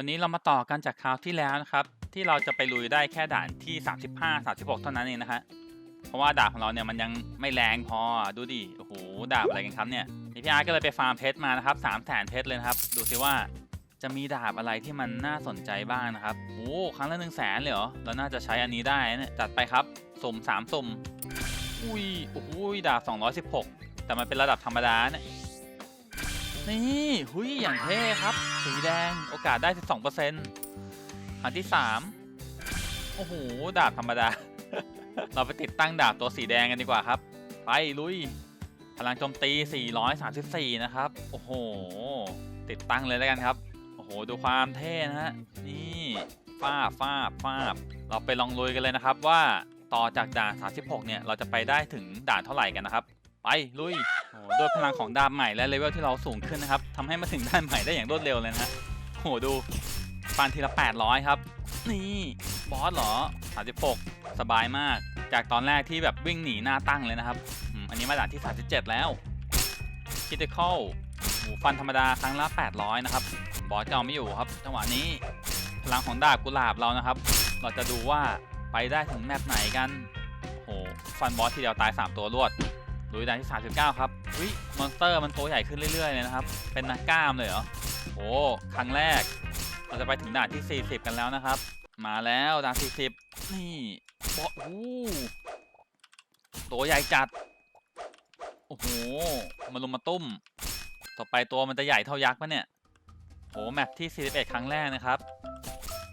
วันนี้เรามาต่อกันจากคราวที่แล้วนะครับ ที่เราจะไปลุยได้แค่ด่านที่ 35 36 เท่านั้นเองนะฮะเพราะว่าดาบของเราเนี่ยมันยังไม่แรงพอดูดิโอ้โหดาบอะไรกันครับเนี่ยนี่พี่อาร์ก็เลยไปฟาร์มเพชรมานะครับ3แสนเพชรเลยนะครับ ดูสิว่าจะมีดาบอะไรที่มันน่าสนใจบ้างนะครับโอ้โหครั้งละหนึ่งแสนเลยเหรอเราน่าจะใช้อันนี้ได้นะเนี่ยจัดไปครับสุ่ม3สมอุ้ยโอ้โหดาบ216 แต่มันเป็นระดับธรรมดาเนี่ย นี่หุยอย่างเท่ครับ สีแดงโอกาสได้ 12%อันที่ 3 โอ้โห ดาบธรรมดา เราไปติดตั้งดาบตัวสีแดงกันดีกว่าครับ ไป ลุย พลังโจมตี 434 นะครับ โอ้โห ติดตั้งเลยแล้วกันครับ โอ้โห ดูความเท่นะฮะ นี่ฟาบฟาบฟาบเราไปลองลุยกันเลยนะครับว่าต่อจากด่าน 36 เนี่ย เราจะไปได้ถึงด่านเท่าไหร่กันนะครับ ไปลุยโอ้ด้วยพลังของดาบใหม่และเลเวลที่เราสูงขึ้นนะครับทำให้มาถึงด่านใหม่ได้อย่างรวดเร็วเลยนะโหดูฟันทีละ 800 ครับ นี่บอสเหรอ 36 สบายมาก จากตอนแรกที่แบบวิ่งหนีหน้าตั้งเลยนะครับอันนี้มาด่านที่ 37 แล้วคิด i ค a ลโอ้โหฟันธรรมดาครั้งละ 800 นะครับ บอสจะเอาไม่อยู่ครับจังหวะนี้พลังของดาบกุหลาบเรานะครับ เราจะดูว่าไปได้ถึงแมปไหนกันโหฟันบอสทีเดียวตาย 3 ตัวรวด ลุยด่านที่ 39 ครับวิมอนสเตอร์มันโตใหญ่ขึ้นเรื่อยๆเลยนะครับ เป็นนักกล้ามเลยเหรอโอ้ครั้งแรก เราจะไปถึงด่านที่ 40 กันแล้วนะครับ มาแล้วด่าน 40 นี่บอสโอ้ตัวใหญ่จัด โอ้โหมาลุมมาตุ้ม ต่อไปตัวมันจะใหญ่เท่ายักษ์ปะเนี่ยโอ้แมปที่ 41 ครั้งแรกนะครับ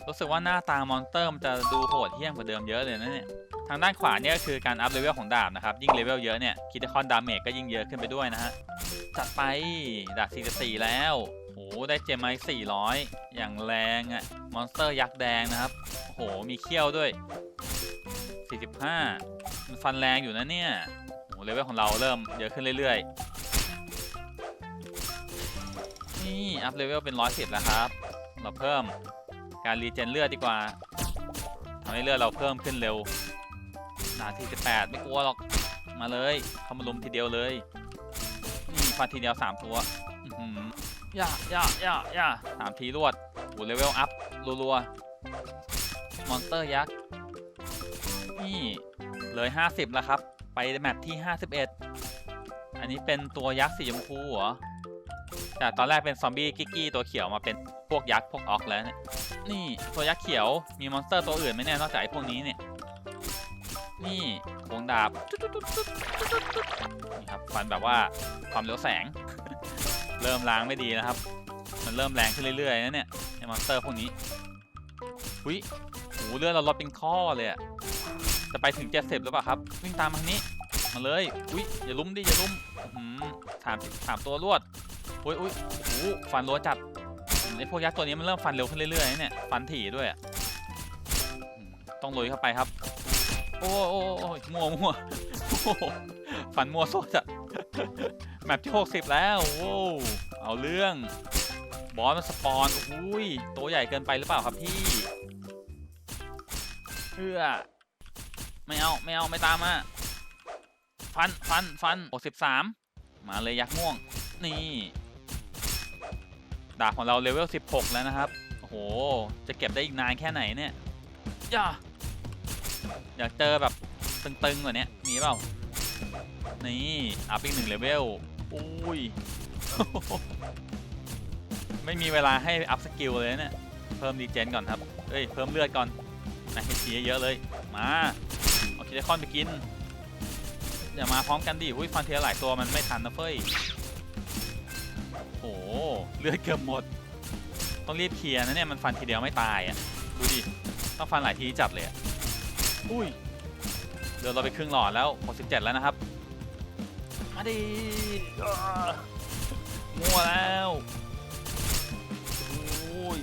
รู้สึกว่าหน้าตามอนสเตอร์มันจะดูโหดเหี้ยมกว่าเดิมเยอะเลยนะเนี่ย ทางด้านขวาเนี่ยก็คือการอัพเลเวลของดาบนะครับ ยิ่งเลเวลเยอะเนี่ยคิดคอนดาเมจก็ยิ่งเยอะขึ้นไปด้วยนะฮะจัดไปดาบ44 แล้วโหได้เจมไม้400 อย่างแรงอะมอนสเตอร์ยักษ์แดงนะครับโหมีเขี้ยวด้วย 45 มันฟันแรงอยู่นะเนี่ยโหเลเวลของเราเริ่มเยอะขึ้นเรื่อยๆ นี่อัพเลเวลเป็น 110 แล้วครับ เราเพิ่มการรีเจนเลือดดีกว่าทำให้เลือดเราเพิ่มขึ้นเร็ว ด่านที่18ไม่กลัวหรอก มาเลย เข้ามาลุมทีเดียวเลยนี่ฟันทีเดียว3ตัวย่าย่าย่าย่าสามทีรวดโอ้เลเวลอัพรัวๆ มอนสเตอร์ยักษ์ นี่เลย 50 แล้วครับ ไปแมปที่ 51 อันนี้เป็นตัวยักษ์สีชมพูเหรอ แต่ตอนแรกเป็นซอมบี้กิกกี้ตัวเขียวมาเป็นพวกยักษ์พวกออกแล้วเนี่ย นี่ตัวยักษ์เขียวมีมอนสเตอร์ตัวอื่นไหมเนี่ยนอกจากไอ้พวกนี้เนี่ย นี่ควงดาบนี่ครับฟันแบบว่าความเร็วแสง เริ่มล้างไม่ดีนะครับ มันเริ่มแรงขึ้นเรื่อยๆนะเนี่ยไอ้มอนสเตอร์พวกนี้หุยโหเลือดเราลดเป็นข้อเลยอะจะไปถึงเจ็ดสิบหรือเปล่าครับ วิ่งตามทางนี้ มาเลยอุ้ยอย่าลุ้มดิอย่าลุ้มถามถามตัวรวดอุ้ยอุ้ยโอ้โหฟันรัวจัดไอ้พวกยักษ์ตัวนี้มันเริ่มฟันเร็วขึ้นเรื่อยๆนะเนี่ยฟันถี่ด้วยต้องลุยเข้าไปครับ โอ้โอ้โอ้มัวมัวโอ้โหฟันมัวโซดอะแมปที่ 60 แล้วโอ้เอาเรื่อง บอสมันสปอนโอ้ยตัวใหญ่เกินไปหรือเปล่าครับพี่เพื่อไม่เอา ไม่เอา ไม่ตามมาฟัน ฟัน ฟัน63มาเลยยักษ์ม่วง นี่ดาบของเราเลเวล16แล้วนะครับ โอ้โห จะเก็บได้อีกนานแค่ไหนเนี่ยย่า อยากเจอแบบตึงๆกว่านี้มีเปล่า นี่อัพอีกหนึ่งเลเวลอุ้ย ไม่มีเวลาให้อัพสกิลเลยนะเนี่ย เพิ่มดีเจนก่อนครับ เอ้ย เพิ่มเลือดก่อนนะเฮชีเยอะเลย มาเอาคิดคอนไปกิน อย่ามาพร้อมกันดิอุ้ยฟันเทียหลายตัวมันไม่ทันนะเฟ้ยโอ้โหเลือดเกือบหมด ต้องรีบเคลียร์นะเนี่ยมันฟันทีเดียวไม่ตายอะ ดูดิ ต้องฟันหลายทีจับเลยอะ อุ้ยเดินเราไปครึ่งหลอดแล้ว67แล้วนะครับ มาดิมัวแล้วโอ้ย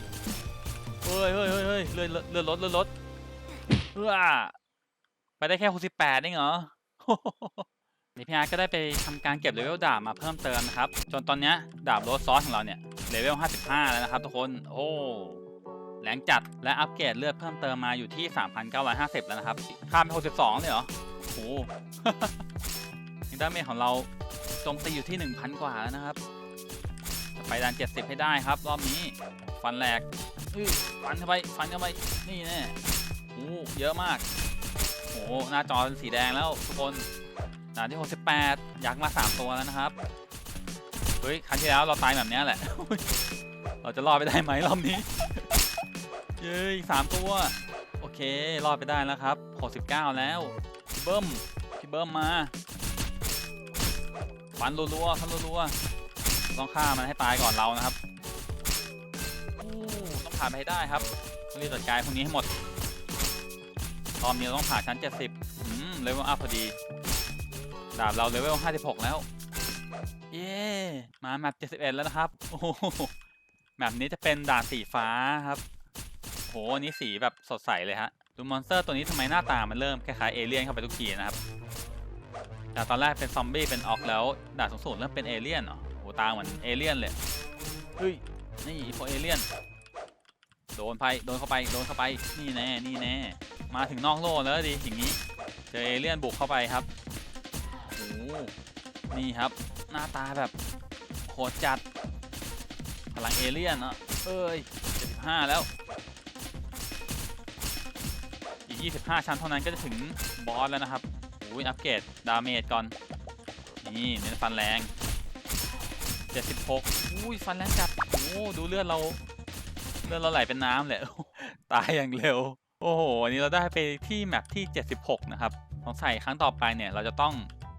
เฮ้ยเฮ้ยเฮ้ยเฮ้ยเลื่อนเลื่อนรถเลื่อนรถเพื่อไปได้แค่68เองเหรอนี่พี่อาร์ก็ได้ไปทำการเก็บเลเวลดาบมาเพิ่มเติมนะครับ จนตอนเนี้ยดาบโรสซอสของเราเนี่ยเลเวล 55 แล้วนะครับทุกคน โอ้ แรงจัดและอัปเกรดเลือดเพิ่มเติมมาอยู่ที่ 3,950 แล้วนะครับข้ามไป62เลยเหรอโอ้โหอินเตอร์เมทของเราโจมตีอยู่ที่ 1,000 กว่าแล้วนะครับจะไปด่าน70 ให้ได้ครับ รอบนี้ฟันแหลกอื้อฟันเข้าไปฟันเข้าไปนี่แน่โอ้เยอะมากโอ้หน้าจอเป็นสีแดงแล้วทุกคนด่านที่ 68 ยักษ์มา 3 ตัวแล้วนะครับเฮ้ยครั้งที่แล้วเราตายแบบนี้แหละ เราจะรอดไปได้ไหมรอบนี้ เย้ยสามตัว โอเค รอดไปได้แล้วครับ 69 แล้ว พี่เบิ้ม พี่เบิ้มมาฟันรัวๆฟันรัวๆต้องฆ่ามันให้ตายก่อนเรานะครับต้องผ่านไปให้ได้ครับต้องรีบจัดการพวกนี้ให้หมดรอบนี้เราต้องผ่านชั้น 70อืมเลเวลอัพพอดี ดาบเราเลเวล 56 แล้ว เย้ มาแมป71 แล้วนะครับ โอ้โหแมปนี้จะเป็นด่านสีฟ้าครับ โหอันนี้สีแบบสดใสเลยฮะดูมอนสเตอร์ตัวนี้ทำไมหน้าตามันเริ่มคล้ายๆเอเลี่ยนเข้าไปทุกทีนะครับจากตอนแรกเป็นซอมบี้เป็นออกแล้วด่านสูงๆเริ่มเป็นเอเลี่ยนเหรอโหตาเหมือนเอเลี่ยนเลยเฮ้ยนี่พวกเอเลี่ยนโดนไปโดนเข้าไปโดนเข้าไปนี่แน่นี่แน่มาถึงนอกโลกแล้วดิอย่างนี้เจอเอเลี่ยนบุกเข้าไปครับโอ้โหนี่ครับ หน้าตาแบบโหดจัดพลังเอเลี่ยนอะเอ้ย75แล้ว 25 ชั้นเท่านั้นก็จะถึงบอสแล้วนะครับอุ้ยอัปเกรดดาเมจก่อน นี่เน้นฟันแรง 76อุ้ยฟันแรงจัดโอ้ดูเลือดเรา เลือดเราไหลเป็นน้ำเลยตายอย่างเร็ว โอ้โห อันนี้เราได้ไปที่แมปที่ 76 นะครับสงสัยครั้งต่อไปเนี่ยเราจะต้อง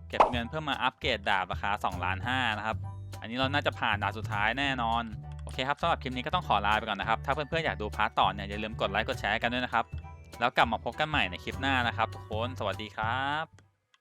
เก็บเงินเพื่อมาอัปเกรดดาบราคา2ล้าน5นะครับ อันนี้เราน่าจะผ่านดานสุดท้ายแน่นอน โอเคครับสำหรับคลิปนี้ก็ต้องขอลาไปก่อนนะครับ ถ้าเพื่อนๆอยากดูพาร์ตต่อเนี่ยอย่าลืมกดไลค์กดแชร์กันด้วยนะครับ แล้วกลับมาพบกันใหม่ในคลิปหน้านะครับทุกคน สวัสดีครับ